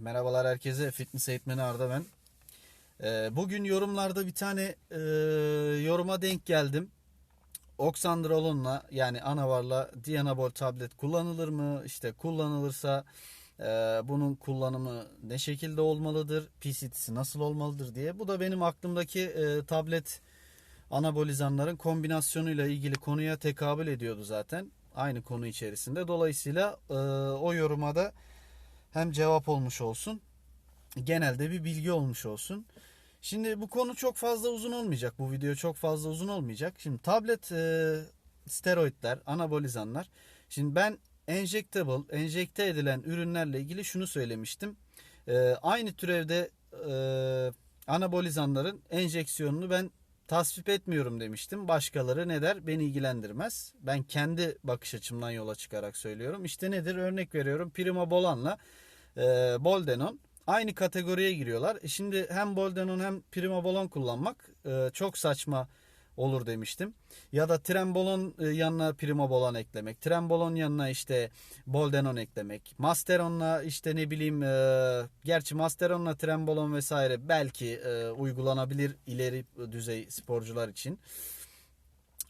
Merhabalar herkese. Fitness eğitmeni Arda ben. Ee, bugün yorumlarda bir tane e, yoruma denk geldim. Oxandrolon'la yani anavarla Dianabol tablet kullanılır mı? İşte kullanılırsa e, bunun kullanımı ne şekilde olmalıdır? PCT'si nasıl olmalıdır diye. Bu da benim aklımdaki e, tablet anabolizanların kombinasyonuyla ilgili konuya tekabül ediyordu zaten. Aynı konu içerisinde. Dolayısıyla o yoruma da hem cevap olmuş olsun genelde bir bilgi olmuş olsun. Şimdi bu konu çok fazla uzun olmayacak. Bu video çok fazla uzun olmayacak. Şimdi tablet e, steroidler, anabolizanlar. Şimdi ben injectable, enjekte edilen ürünlerle ilgili şunu söylemiştim. E, aynı türevde e, anabolizanların enjeksiyonunu ben tasvip etmiyorum demiştim. Başkaları ne der? Beni ilgilendirmez. Ben kendi bakış açımdan yola çıkarak söylüyorum. İşte nedir? Örnek veriyorum. Primobolan'la e, Boldenon aynı kategoriye giriyorlar. E şimdi hem Boldenon hem Primobolan kullanmak e, çok saçma olur demiştim. Ya da Trembolon e, yanına Primobolan eklemek. Trembolon yanına işte Boldenon eklemek. Masteron'la işte ne bileyim e, gerçi Masteron'la Trembolon vesaire belki e, uygulanabilir ileri düzey sporcular için.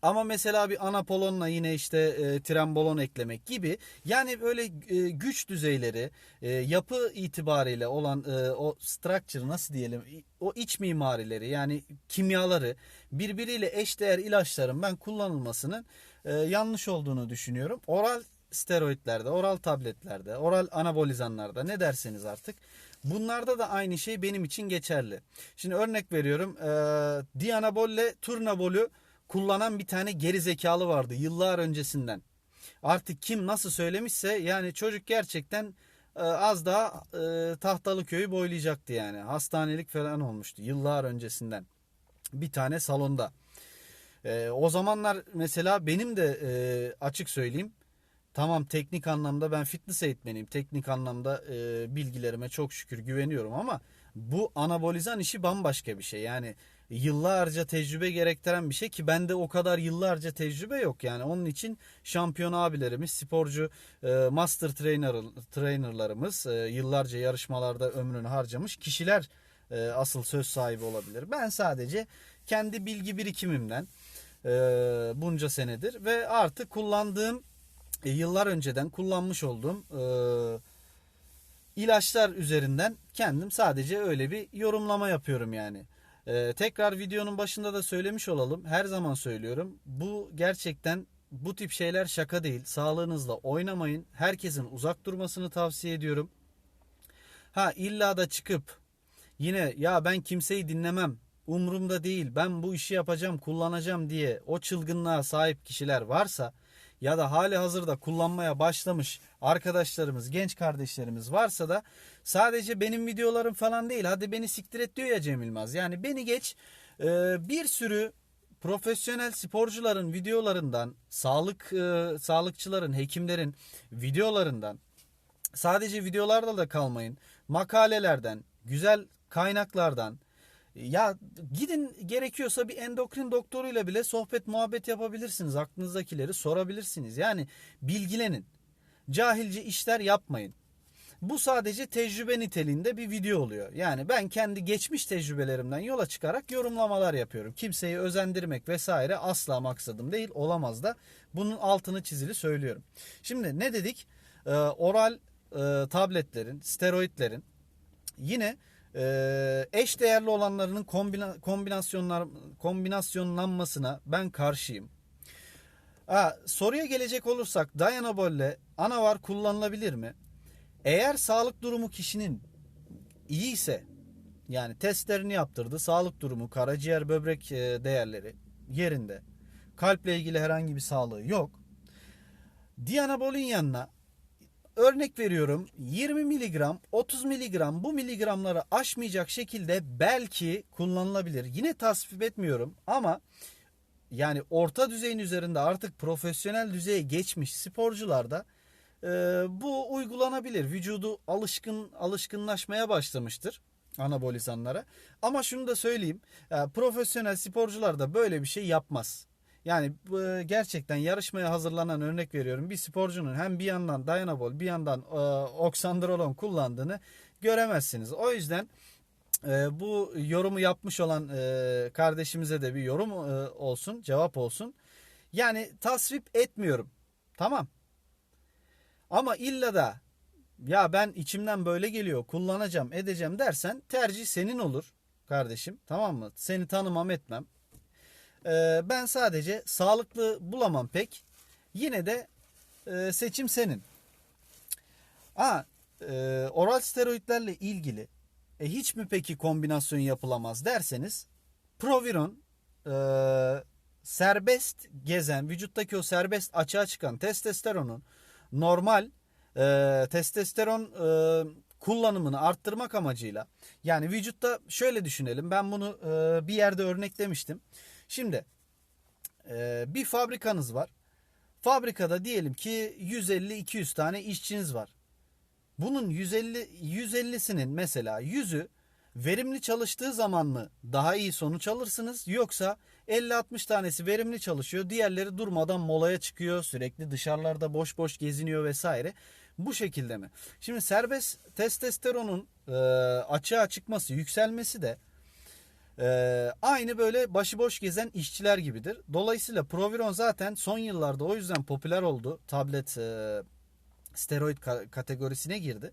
Ama mesela bir anapolonla yine işte e, trembolon eklemek gibi yani böyle e, güç düzeyleri e, yapı itibariyle olan e, o structure nasıl diyelim o iç mimarileri yani kimyaları birbiriyle eşdeğer ilaçların ben kullanılmasının e, yanlış olduğunu düşünüyorum. Oral steroidlerde, oral tabletlerde, oral anabolizanlarda ne derseniz artık bunlarda da aynı şey benim için geçerli. Şimdi örnek veriyorum e, Dianabol'le Turnabol'ü kullanan bir tane geri zekalı vardı yıllar öncesinden. Artık kim nasıl söylemişse yani çocuk gerçekten e, az daha e, tahtalı köyü boylayacaktı yani. Hastanelik falan olmuştu yıllar öncesinden. Bir tane salonda. E, o zamanlar mesela benim de e, açık söyleyeyim. Tamam teknik anlamda ben fitness eğitmeniyim. Teknik anlamda e, bilgilerime çok şükür güveniyorum ama bu anabolizan işi bambaşka bir şey. Yani yıllarca tecrübe gerektiren bir şey ki bende o kadar yıllarca tecrübe yok. Yani onun için şampiyon abilerimiz, sporcu e, master trainer trainerlarımız e, yıllarca yarışmalarda ömrünü harcamış kişiler e, asıl söz sahibi olabilir. Ben sadece kendi bilgi birikimimden e, bunca senedir ve artık kullandığım e, yıllar önceden kullanmış olduğum e, ilaçlar üzerinden kendim sadece öyle bir yorumlama yapıyorum yani. Ee, tekrar videonun başında da söylemiş olalım. Her zaman söylüyorum. Bu gerçekten bu tip şeyler şaka değil. Sağlığınızla oynamayın. Herkesin uzak durmasını tavsiye ediyorum. Ha illa da çıkıp yine ya ben kimseyi dinlemem. Umurumda değil. Ben bu işi yapacağım, kullanacağım diye o çılgınlığa sahip kişiler varsa ya da hali hazırda kullanmaya başlamış arkadaşlarımız, genç kardeşlerimiz varsa da sadece benim videolarım falan değil. Hadi beni siktir et diyor ya Cem İlmaz. Yani beni geç e, bir sürü profesyonel sporcuların videolarından, sağlık e, sağlıkçıların, hekimlerin videolarından sadece videolarda da kalmayın. Makalelerden, güzel kaynaklardan ya gidin gerekiyorsa bir endokrin doktoruyla bile sohbet muhabbet yapabilirsiniz. Aklınızdakileri sorabilirsiniz. Yani bilgilenin. Cahilce işler yapmayın. Bu sadece tecrübe niteliğinde bir video oluyor. Yani ben kendi geçmiş tecrübelerimden yola çıkarak yorumlamalar yapıyorum. Kimseyi özendirmek vesaire asla maksadım değil, olamaz da. Bunun altını çizili söylüyorum. Şimdi ne dedik? Ee, oral e, tabletlerin, steroidlerin yine ee, eş değerli olanlarının kombina, kombinasyonlar kombinasyonlanmasına ben karşıyım. Ha, soruya gelecek olursak Dayanabol'le anavar kullanılabilir mi? Eğer sağlık durumu kişinin iyi ise yani testlerini yaptırdı. Sağlık durumu, karaciğer, böbrek e, değerleri yerinde. Kalple ilgili herhangi bir sağlığı yok. Dianabol'ün yanına örnek veriyorum 20 miligram 30 miligram bu miligramları aşmayacak şekilde belki kullanılabilir. Yine tasvip etmiyorum ama yani orta düzeyin üzerinde artık profesyonel düzeye geçmiş sporcularda e, bu uygulanabilir. Vücudu alışkın alışkınlaşmaya başlamıştır anabolizanlara. Ama şunu da söyleyeyim. E, profesyonel sporcular da böyle bir şey yapmaz. Yani gerçekten yarışmaya hazırlanan örnek veriyorum. Bir sporcunun hem bir yandan dayanabol bir yandan e, oksandrolon kullandığını göremezsiniz. O yüzden bu yorumu yapmış olan kardeşimize de bir yorum olsun, cevap olsun. Yani tasvip etmiyorum. Tamam. Ama illa da ya ben içimden böyle geliyor kullanacağım edeceğim dersen tercih senin olur kardeşim tamam mı? Seni tanımam etmem. Ee, ben sadece sağlıklı bulamam pek. Yine de e, seçim senin. Ha, e, oral steroidlerle ilgili e, hiç mi peki kombinasyon yapılamaz derseniz Proviron e, serbest gezen vücuttaki o serbest açığa çıkan testosteronun normal e, testosteron e, kullanımını arttırmak amacıyla yani vücutta şöyle düşünelim ben bunu e, bir yerde örneklemiştim. Şimdi e, bir fabrikanız var. Fabrikada diyelim ki 150-200 tane işçiniz var. Bunun 150 150'sinin mesela 100'ü verimli çalıştığı zaman mı daha iyi sonuç alırsınız yoksa 50-60 tanesi verimli çalışıyor diğerleri durmadan molaya çıkıyor sürekli dışarılarda boş boş geziniyor vesaire bu şekilde mi? Şimdi serbest testosteronun e, açığa çıkması yükselmesi de e, aynı böyle başıboş gezen işçiler gibidir. Dolayısıyla Proviron zaten son yıllarda o yüzden popüler oldu. Tablet e, steroid ka- kategorisine girdi.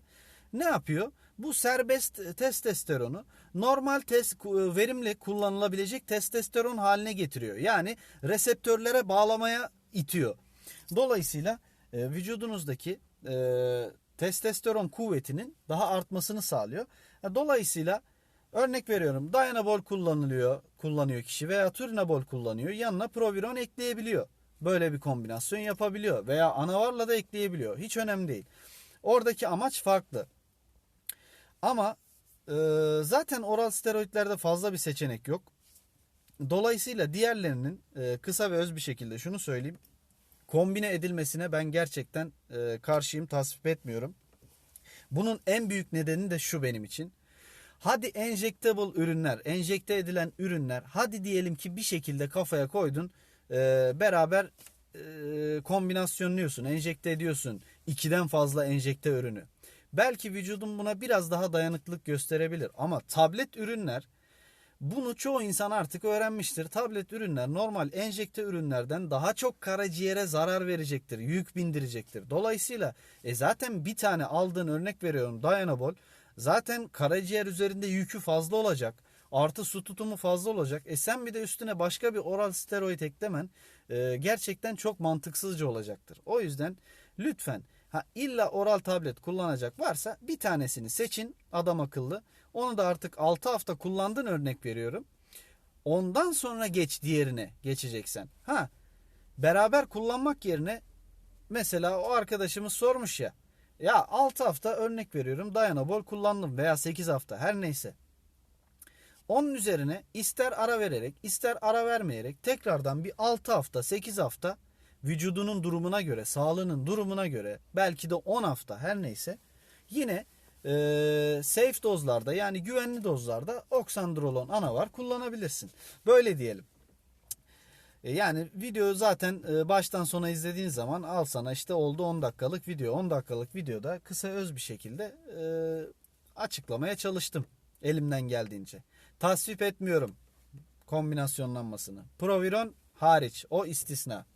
Ne yapıyor? Bu serbest testosteronu normal test verimli kullanılabilecek testosteron haline getiriyor. Yani reseptörlere bağlamaya itiyor. Dolayısıyla e, vücudunuzdaki e, testosteron kuvvetinin daha artmasını sağlıyor. E, Dolayısıyla örnek veriyorum dayanabol kullanılıyor, kullanıyor kişi veya turinabol kullanıyor. Yanına proviron ekleyebiliyor. Böyle bir kombinasyon yapabiliyor veya anavarla da ekleyebiliyor. Hiç önemli değil. Oradaki amaç farklı. Ama e, zaten oral steroidlerde fazla bir seçenek yok. Dolayısıyla diğerlerinin e, kısa ve öz bir şekilde şunu söyleyeyim. Kombine edilmesine ben gerçekten e, karşıyım, tasvip etmiyorum. Bunun en büyük nedeni de şu benim için. Hadi enjectable ürünler, enjekte edilen ürünler, hadi diyelim ki bir şekilde kafaya koydun, e, beraber e, kombinasyonluyorsun, enjekte ediyorsun. ikiden fazla enjekte ürünü. Belki vücudun buna biraz daha dayanıklılık gösterebilir ama tablet ürünler bunu çoğu insan artık öğrenmiştir. Tablet ürünler normal enjekte ürünlerden daha çok karaciğere zarar verecektir, yük bindirecektir. Dolayısıyla e zaten bir tane aldığın örnek veriyorum Dayanabol zaten karaciğer üzerinde yükü fazla olacak. Artı su tutumu fazla olacak. E sen bir de üstüne başka bir oral steroid eklemen e, gerçekten çok mantıksızca olacaktır. O yüzden lütfen Ha illa oral tablet kullanacak varsa bir tanesini seçin adam akıllı. Onu da artık 6 hafta kullandın örnek veriyorum. Ondan sonra geç diğerine geçeceksen. Ha beraber kullanmak yerine mesela o arkadaşımız sormuş ya. Ya 6 hafta örnek veriyorum dayanabol kullandım veya 8 hafta her neyse. Onun üzerine ister ara vererek ister ara vermeyerek tekrardan bir 6 hafta 8 hafta vücudunun durumuna göre, sağlığının durumuna göre belki de 10 hafta her neyse yine e, safe dozlarda yani güvenli dozlarda oksandrolon anavar kullanabilirsin. Böyle diyelim. E, yani video zaten e, baştan sona izlediğin zaman al sana işte oldu 10 dakikalık video. 10 dakikalık videoda kısa öz bir şekilde e, açıklamaya çalıştım elimden geldiğince. Tasvip etmiyorum kombinasyonlanmasını. Proviron hariç o istisna.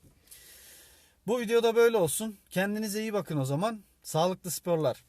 Bu videoda böyle olsun. Kendinize iyi bakın o zaman. Sağlıklı sporlar.